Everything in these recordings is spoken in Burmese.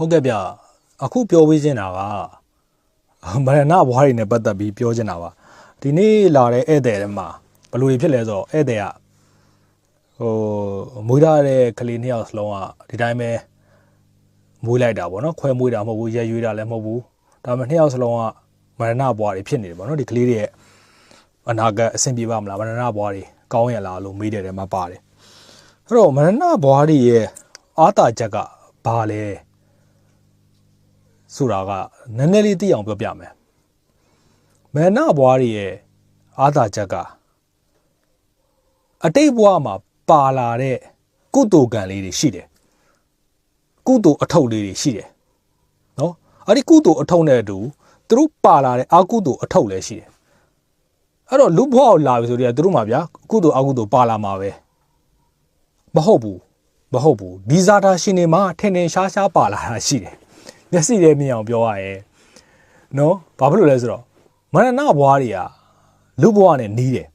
ဟုတ်ကဲ့ဗျအခုပြောပေးချင်တာကမရဏဘွားတွေနဲ့ပတ်သက်ပြီးပြောချင်တာပါဒီနေ့လာတဲ့ဧည့်သည်တွေမှာဘယ်လိုတွေဖြစ်လဲဆိုတော့ဧည့်သည်ကဟိုမွေးထားတဲ့ကလေးနှစ်ယောက်စလုံးကဒီတိုင်းပဲမွေးလိုက်တာပေါ့နော်ခွဲမွေးတာမဟုတ်ဘူးရက်ရွေးတာလည်းမဟုတ်ဘူးဒါပေမဲ့နှစ်ယောက်စလုံးကမရဏဘွားတွေဖြစ်နေတယ်ပေါ့နော်ဒီကလေးတွေရဲ့အနာဂတ်အဆင်ပြေပါမလားမရဏဘွားတွေကောင်းရလားလို့မေးတယ်တယ်မှာပါတယ်အဲ့တော့မရဏဘွားတွေရဲ့အာသာချက်ကဘာလဲ ဆိုတာကနည်းနည်းလေးသိအောင်ပြောပြမယ်။မေနဘွားတွေရဲ့အာသာချက်ကအတိတ်ဘဝမှာပါလာတဲ့ကုသိုလ်ကံလေးတွေရှိတယ်။ကုသိုလ်အထုပ်လေးတွေရှိတယ်။နော်။အဲ့ဒီကုသိုလ်အထုပ်နဲ့အတူသူတို့ပါလာတဲ့အကုသိုလ်အထုပ်လည်းရှိတယ်။အဲ့တော့လူဘဝကိုလာပြီဆိုတော့သူတို့မှာဗျာကုသိုလ်အကုသိုလ်ပါလာမှာပဲ။မဟုတ်ဘူး။မဟုတ်ဘူး။ဒီဇာတာရှင်တွေမှာထင်ထင်ရှားရှားပါလာတာရှိတယ်။ မျက်စိထဲမြင်အောင်ပြောရရင်နော်ဘာဖြစ်လို့လဲဆိုတော့မရဏဘွားတွေကလူဘွားနဲ့နီးတယ်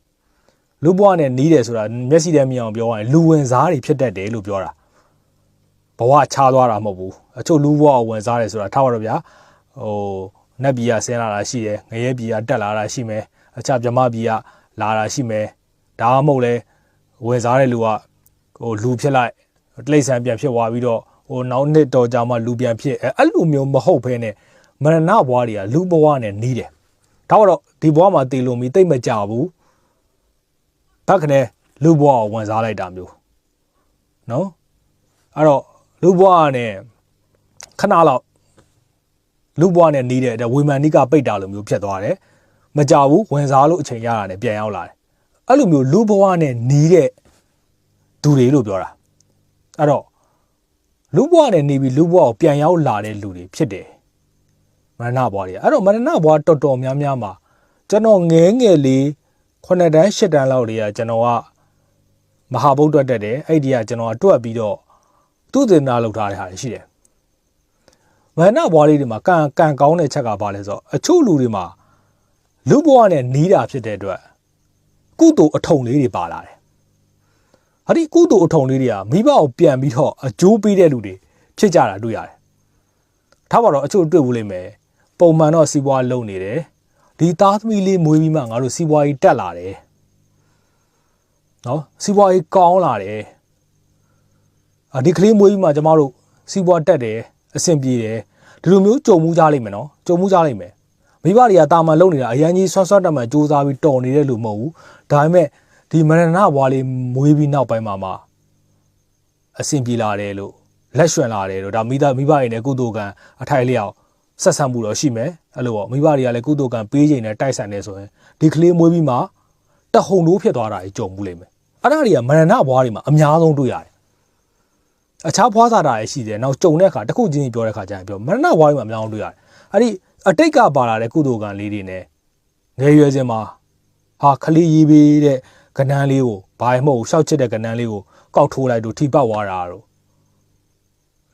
လူဘွားနဲ့နီးတယ်ဆိုတာမျက်စိထဲမြင်အောင်ပြောရရင်လူဝင်စားတွေဖြစ်တတ်တယ်လို့ပြောတာဘဝချားသွားတာမဟုတ်ဘူးအချို့လူဘွားကိုဝင်စားတယ်ဆိုတာထားပါတော့ဗျာဟိုနတ်ပြည်ကဆင်းလာတာရှိတယ်ငရဲပြည်ကတက်လာတာရှိမယ်အခြားမြမပြည်ကလာတာရှိမယ်ဒါမှမဟုတ်လဲဝင်စားတဲ့လူကဟိုလူဖြစ်လိုက်တိရစ္ဆာန်ပြန်ဖြစ်သွားပြီးတော့ ဟိုနောက်နှစ်တော်ကြာမှလူပြန်ဖြစ်အဲအဲ့လိုမျိုးမဟုတ်ဘဲနဲ့မရဏဘွားတွေကလူဘွားနဲ့နီးတယ်ဒါတော့ဒီဘွားမှာတည်လို့မီတိတ်မကြဘူးဘက်ကနေလူဘွားကိုဝင်စားလိုက်တာမျိုးနော်အဲ့တော့လူဘွားနဲ့ခဏလောက်လူဘွားနဲ့နီးတဲ့ဝေမန်နိကပိတ်တာလိုမျိုးဖြစ်သွားတယ်မကြဘူးဝင်စားလို့အချိန်ရတာနဲ့ပြန်ရောက်လာတယ်အဲ့လိုမျိုးလူဘွားနဲ့နီးတဲ့သူတွေလို့ပြောတာအဲ့တော့ လူဘွားနဲ့နေပြီးလူဘွားကိုပြန်ရောက်လာတဲ့လူတွေဖြစ်တယ်မရဏဘွားတွေအဲ့တော့မရဏဘွားတော်တော်များများမှာကျွန်တော်ငဲငယ်လေး9တန်း10တန်းလောက်တွေကကျွန်တော်ကမဟာဗုဒ္ဓတက်တယ်အဲ့ဒီကကျွန်တော်ကတွက်ပြီးတော့သူ့သေနာလောက်ထားတဲ့ဟာတွေရှိတယ်မရဏဘွားလေးတွေမှာကံကံကောင်းတဲ့ချက်ကဘာလဲဆိုတော့အချို့လူတွေမှာလူဘွားနဲ့နီးတာဖြစ်တဲ့အတွက်ကုသိုလ်အထုံလေးတွေပါလာတယ် ဟာဒီကုသိုလ်အထုံလေးတွေကမိဘကိုပြန်ပြီးတော့အကျိုးပေးတဲ့လူတွေဖြစ်ကြတာတွေ့ရတယ်။ထားပါတော့အချို့တွေ့ဘူးလိမ့်မယ်။ပုံမှန်တော့စီးပွားလုပ်နေတယ်။ဒီသားသမီးလေးမွေးပြီးမှငါတို့စီးပွားရေးတက်လာတယ်။နော်စီးပွားရေးကောင်းလာတယ်။အဒီကလေးမွေးပြီးမှကျမတို့စီးပွားတက်တယ်အဆင်ပြေတယ်ဒီလိုမျိုးကြုံမှုကြလိမ့်မယ်နော်ကြုံမှုကြလိမ့်မယ်မိဘတွေကတာမန်လုပ်နေတာအရန်ကြီးဆွတ်ဆွတ်တက်မှန်စူးစမ်းပြီးတော်နေတဲ့လူမဟုတ်ဘူးဒါပေမဲ့ ဒီမရဏဘွားလေးမွေးပြီးနောက်ပိုင်းမှာမှအဆင်ပြေလာတယ်လို့လက်ရွှင်လာတယ်လို့ဒါမိသားမိဘတွေနဲ့ကုသိုလ်ကံအထိုက်လျောက်ဆက်ဆံမှုတော့ရှိမယ်အဲ့လိုပေါ့မိဘတွေကလည်းကုသိုလ်ကံပေးချိန်နဲ့တိုက်ဆိုင်နေဆိုရင်ဒီကလေးမွေးပြီးမှတဟုန်လို့ဖြစ်သွားတာကြီးကြုံမှုလိမ့်မယ်အဲ့ဒါတွေကမရဏဘွားတွေမှာအများဆုံးတွေ့ရတယ်အခြားဘွားစားတာလည်းရှိတယ်နောက်ကြုံတဲ့အခါတစ်ခုချင်းပြောတဲ့အခါကျရင်ပြောမရဏဘွားတွေမှာအများဆုံးတွေ့ရတယ်အဲ့ဒီအတိတ်ကပါလာတဲ့ကုသိုလ်ကံလေးတွေနဲ့ငယ်ရွယ်စဉ်မှာဟာခလေးရေးပေးတဲ့ ကနန်းလေးကိုဘာမှမဟုတ်ရှောက်ချစ်တဲ့ကနန်းလေးကိုကောက်ထိုးလိုက်တော့ထိပတ်သွားတာတော့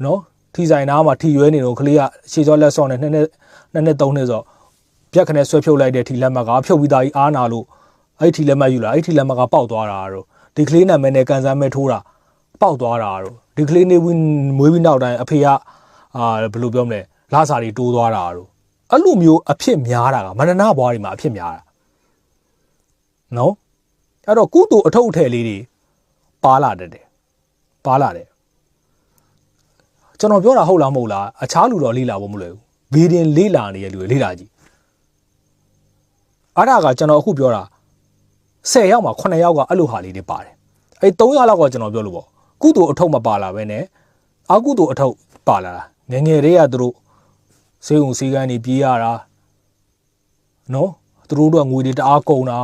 နော်ထီဆိုင်သားမှာထီရွဲနေတော့ကလေးကရှေ့စောလက်စောနဲ့နှစ်နှစ်နှစ်နှစ်သုံးနှစ်ဆိုပြက်ခနဲ့ဆွဲဖြုတ်လိုက်တဲ့ထီလက်မှတ်ကဖြုတ်ပြီးသားကြီးအားနာလို့အဲ့ထီလက်မှတ်ယူလာအဲ့ထီလက်မှတ်ကပေါက်သွားတာတော့ဒီကလေးနာမည်နဲ့ကန်ဆန်းမဲ့ထိုးတာပေါက်သွားတာတော့ဒီကလေးနေဝင်မွေးပြီးနောက်တိုင်းအဖေကအာဘယ်လိုပြောမလဲလာစာတွေတိုးသွားတာတော့အဲ့လိုမျိုးအဖြစ်များတာကမန္တနာဘွားတွေမှာအဖြစ်များတာနော် အဲ့တော့ကုသိုလ်အထုပ်အထည်လေးတွေပါလာတတ်တယ်ပါလာတယ်ကျွန်တော်ပြောတာဟုတ်လားမဟုတ်လားအခြားလူတော့လေးလာဖို့မလွယ်ဘူးဘေးတင်လေးလာနေတဲ့လူတွေလေးလာကြည့်အဲ့ဒါကကျွန်တော်အခုပြောတာ10ယောက်မှာ9ယောက်ကအဲ့လိုဟာလေးတွေပါတယ်အဲ့3ယောက်လောက်ကကျွန်တော်ပြောလို့ပေါ့ကုသိုလ်အထုပ်မပါလာပဲနဲ့အကုသိုလ်အထုပ်ပါလာတာငယ်ငယ်လေးကသူတို့စေုံစည်းကမ်းနေပြေးရတာနော်သူတို့တော့ငွေတွေတအားကုန်တာ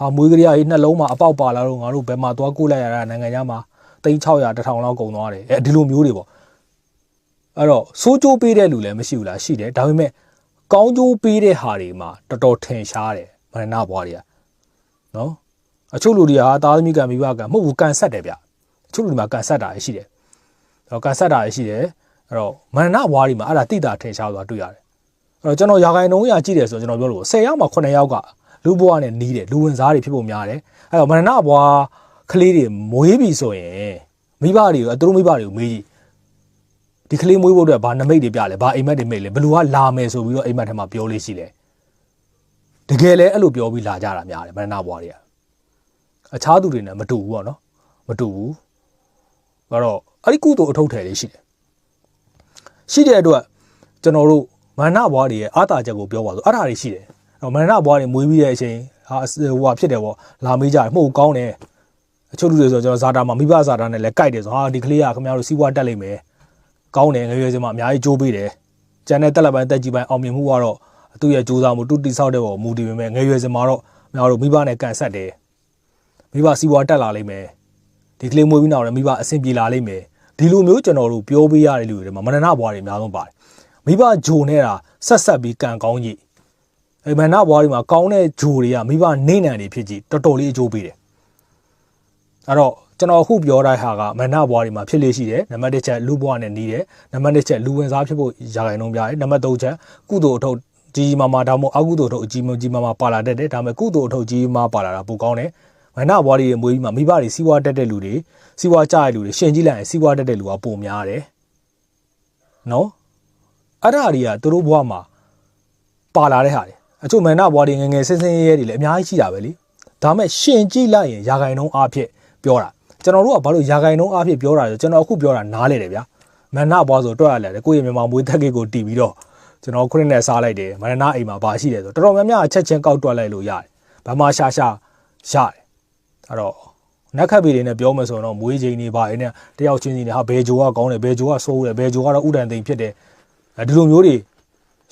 ဟာမွေးကလေးကြီးနှလုံးမှာအပေါက်ပါလာတော့ငါတို့ဘယ်မှာသွားကိုလိုက်ရတာနိုင်ငံခြားမှာ3600 1000လောက်ကုန်သွားတယ်အဲဒီလိုမျိုးတွေပေါ့အဲ့တော့စိုးကြိုးပေးတဲ့လူလည်းမရှိဘူးလားရှိတယ်ဒါပေမဲ့ကောင်းကျိုးပေးတဲ့ဟာတွေမှာတော်တော်ထင်ရှားတယ်မရဏဘွားတွေကနော်အချို့လူတွေကဟာသားသမီးကံမိဘကံမဟုတ်ဘူးကန်ဆက်တယ်ဗျအချို့လူတွေမှာကန်ဆက်တာရှိတယ်အဲ့တော့ကန်ဆက်တာရှိတယ်အဲ့တော့မရဏဘွားတွေမှာအဲ့ဒါတိတာထင်ရှားသွားတွေ့ရတယ်အဲ့တော့ကျွန်တော်ရာခိုင်နှုန်းရကြည့်တယ်ဆိုတော့ကျွန်တော်ပြောလို့10ယောက်မှာ9ယောက်က လူဘွားနဲ့နီးတယ်လူဝင်စားတွေဖြစ်ဖို့များတယ်အဲ့တော့မရဏဘွားကလေးတွေမွေးပြီဆိုရင်မိဘတွေကိုအတူမိဘတွေကိုမေးကြည့်ဒီကလေးမွေးဖို့အတွက်ဘာနမိတ်တွေပြလဲဘာအိမ်မက်တွေမိတ်လဲဘယ်လူကလာမယ်ဆိုပြီးတော့အိမ်မက်ထဲမှာပြောလေးရှိလဲတကယ်လဲအဲ့လိုပြောပြီးလာကြတာများတယ်မရဏဘွားတွေကအခြားသူတွေနဲ့မတူဘူးပေါ့နော်မတူဘူးအဲ့တော့အဲ့ဒီကုသိုလ်အထုတ်ထည်လေးရှိတယ်ရှိတဲ့အတွက်ကျွန်တော်တို့မရဏဘွားတွေရဲ့အာသာချက်ကိုပြောပါဆိုအဲ့ဒါတွေရှိတယ် အဲ့တော့မရဏဘွားတွေမွေးပြီးတဲ့အချိန်ဟာဟိုဟာဖြစ်တယ်ပေါ့လာမေးကြတယ်မှုကောင်းတယ်အချို့လူတွေဆိုကျွန်တော်ဇာတာမှာမိဘဇာတာနဲ့လည်းကြိုက်တယ်ဆိုဟာဒီကလေးကခင်ဗျားတို့စီးပွားတက်လိမ့်မယ်ကောင်းတယ်ငရွယ်စင်မှာအများကြီးကြိုးပေးတယ်။ကျန်တဲ့တက်လက်ပိုင်းတက်ကြီးပိုင်းအောင်မြင်မှုကတော့သူ့ရဲ့ကြိုးစားမှုတူတိဆောက်တဲ့ပေါ်မူတည်ပေမဲ့ငရွယ်စင်မှာတော့အများတို့မိဘနဲ့ကန်ဆက်တယ်။မိဘစီးပွားတက်လာလိမ့်မယ်။ဒီကလေးမွေးပြီးနောက်လည်းမိဘအဆင်ပြေလာလိမ့်မယ်။ဒီလိုမျိုးကျွန်တော်တို့ပြောပေးရတဲ့လူတွေမှာမနနာဘွားတွေအများဆုံးပါတယ်။မိဘဂျိုနေတာဆက်ဆက်ပြီးကန်ကောင်းကြီး။ အဲမနနာဘွားတွေမှာကောင်းတဲ့ဂျိုတွေကမိဘနေနံတွေဖြစ်ကြည့်တော်တော်လေးအကျိုးပေးတယ်။အဲ့တော့ကျွန်တော်အခုပြောတဲ့ဟာကမန္နဘွားတွေမှာဖြစ်လေရှိတယ်နံပါတ်1ချက်လူဘွားနဲ့နီးတယ်နံပါတ်2ချက်လူဝင်စားဖြစ်ဖို့ရာဂိုင်နှုန်းပြတယ်နံပါတ်3ချက်ကုသိုလ်အထုပ်ကြီးကြီးမားမားဒါမှမဟုတ်အကုသိုလ်အထုပ်အကြီးကြီးမားမားပါလာတတ်တယ်ဒါပေမဲ့ကုသိုလ်အထုပ်ကြီးကြီးမားပါလာတာပိုကောင်းတယ်မန္နဘွားတွေမွေးပြီးမှမိဘတွေစီးပွားတက်တဲ့လူတွေစီးပွားကြတဲ့လူတွေရှင်ကြည့်လိုက်ရင်စီးပွားတက်တဲ့လူကပိုများတယ်နော်အဲ့ဒါတွေကသူတို့ဘွားမှာပါလာတဲ့ဟာတွေ အချို့မန္နဘွားတွေငယ်ငယ်ဆင်းဆင်းရဲရဲတွေလည်းအများကြီးရှိတာပဲလေဒါပေမဲ့ရှင်ကြည့်လိုက်ရင်ရာဂိုင်နှုန်းအားဖြင့်ပြောတာကျွန်တော်တို့ကဘာလို့ရာဂိုင်နှုန်းအားဖြင့်ပြောတာလဲကျွန်တော်အခုပြောတာနားလေတယ်ဗျာမန္နဘွားဆိုတော့ရလဲကိုယ့်ရဲ့မြန်မာမွေးသက်ကိတ်ကိုတီးပြီးတော့ကျွန်တော်ခုနှစ်နဲ့စားလိုက်တယ်မန္နအိမ်မှာဘာရှိတယ်ဆိုတော်တော်များများအချက်ချင်းကောက်တွက်လိုက်လို့ရတယ်ဘာမှရှာရှာရတယ်အဲ့တော့နက်ခတ်ပေတွေနဲ့ပြောမယ်ဆိုတော့မွေးချိန်တွေပါအင်းနဲ့တယောက်ချင်းစီနဲ့ဟာဘယ်ဂျိုကကောင်းတယ်ဘယ်ဂျိုကဆိုးတယ်ဘယ်ဂျိုကတော့ဥဒန်သိမ်ဖြစ်တယ်အဲဒီလိုမျိုးတွေ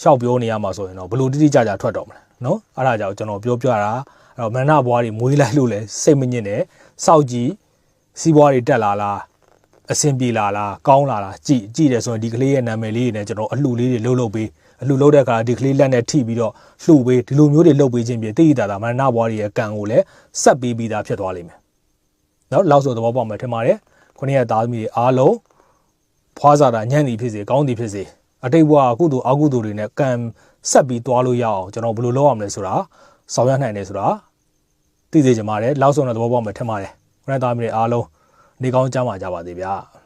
ရှောက်ပြောနေရမှာဆိုရင်တော့ဘလို့တိတိကျကျထွက်တော့မလဲနော်အဲ့ဒါကြောင့်ကျွန်တော်ပြောပြတာအဲ့တော့မန္နဘွားတွေမွေးလိုက်လို့လဲစိတ်မညစ်နဲ့စောက်ကြည့်စီးပွားတွေတက်လာလားအဆင်ပြေလာလားကောင်းလာလားကြည်ကြည်တယ်ဆိုရင်ဒီကလေးရဲ့နာမည်လေးတွေနဲ့ကျွန်တော်အလှလေးတွေလှုပ်လှုပ်ပေးအလှလှုပ်တဲ့အခါဒီကလေးလက်နဲ့ထိပြီးတော့လှုပ်ပေးဒီလိုမျိုးတွေလှုပ်ပေးခြင်းဖြင့်တိတိတသာမရဏဘွားတွေရဲ့ကံကိုလည်းဆက်ပေးပြီးသားဖြစ်သွားလိမ့်မယ်။နော်လောက်ဆိုသဘောပေါက်မယ်ထင်ပါတယ်။ခုနှစ်ရက်သားသမီးတွေအားလုံးဖွားစားတာညံ့သည်ဖြစ်စေကောင်းသည်ဖြစ်စေ အတိတ်ဘဝအကုသိုလ်အကုသိုလ်တွေနဲ့ကံဆက်ပြီးသွားလို့ရအောင်ကျွန်တော်ဘယ်လိုလုပ်ရမလဲဆိုတာဆောင်ရွက်နိုင်တယ်ဆိုတာသိစေချင်ပါတယ်။လောက်ဆိုတဲ့သဘောပေါက်မယ်ထင်ပါတယ်။ခုနှစ်သားသမီးတွေအားလုံးနေကောင်းကြမှာကြပါသေးဗျာ။